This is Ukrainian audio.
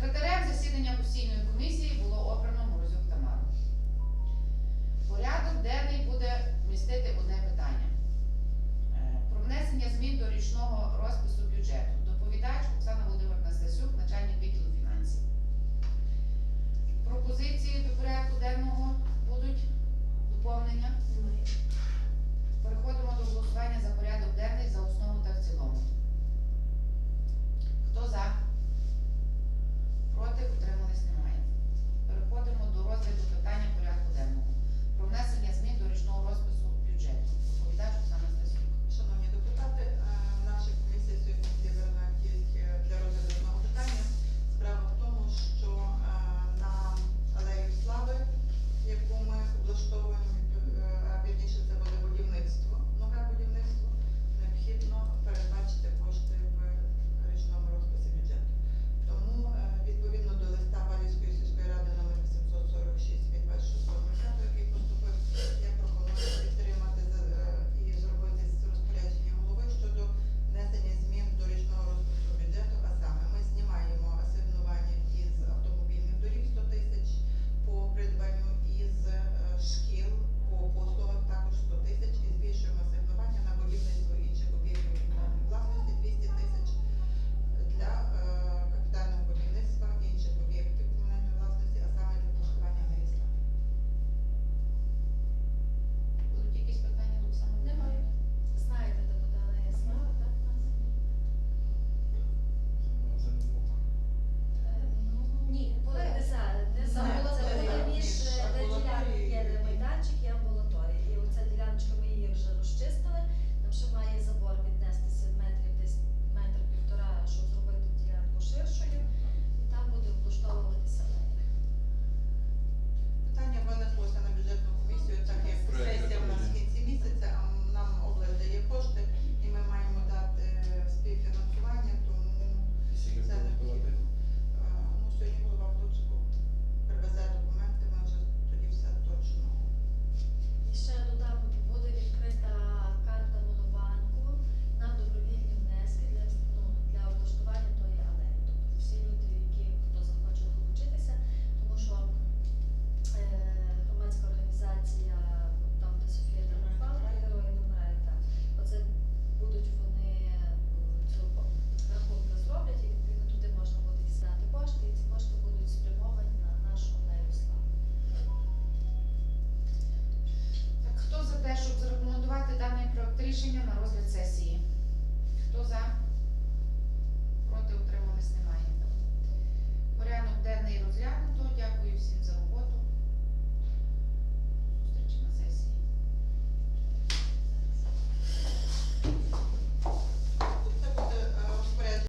Секретарем засідання постійної комісії було обрано Морозюк Тамару. Порядок денний буде містити одне питання. Е, про внесення змін